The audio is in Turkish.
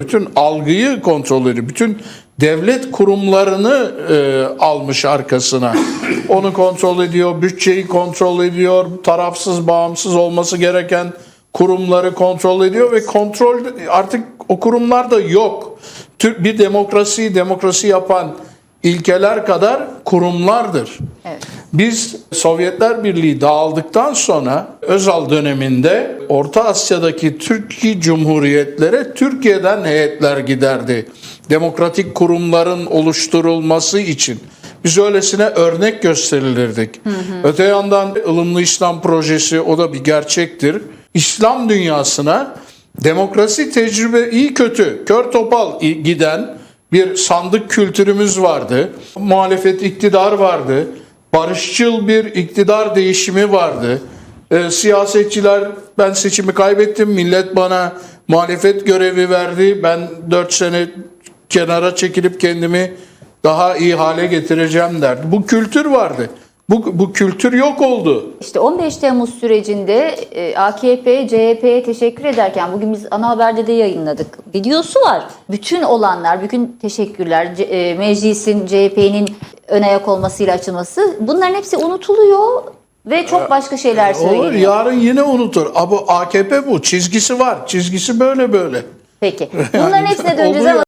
Bütün algıyı kontrol ediyor. Bütün devlet kurumlarını e, almış arkasına. Onu kontrol ediyor, bütçeyi kontrol ediyor, tarafsız, bağımsız olması gereken kurumları kontrol ediyor ve kontrol artık o kurumlar da yok. Bir demokrasiyi demokrasi yapan ilkeler kadar kurumlardır. Evet. Biz Sovyetler Birliği dağıldıktan sonra Özal döneminde Orta Asya'daki Türkiye Cumhuriyetlere Türkiye'den heyetler giderdi. Demokratik kurumların oluşturulması için. Biz öylesine örnek gösterilirdik. Öte yandan ılımlı İslam projesi o da bir gerçektir. İslam dünyasına demokrasi tecrübe iyi kötü kör topal giden bir sandık kültürümüz vardı. Muhalefet iktidar vardı. Barışçıl bir iktidar değişimi vardı. Ee, siyasetçiler ben seçimi kaybettim. Millet bana muhalefet görevi verdi. Ben 4 sene kenara çekilip kendimi daha iyi hale getireceğim derdi. Bu kültür vardı. Bu, bu kültür yok oldu. İşte 15 Temmuz sürecinde e, AKP, CHP'ye teşekkür ederken bugün biz ana haberde de yayınladık. Videosu var. Bütün olanlar, bütün teşekkürler, e, meclisin, CHP'nin ön ayak olmasıyla açılması bunların hepsi unutuluyor ve çok başka şeyler Olur söyleniyor. yarın yine unutur. Ama AKP bu. Çizgisi var. Çizgisi böyle böyle. Peki. Bunların hepsine döneceğiz ama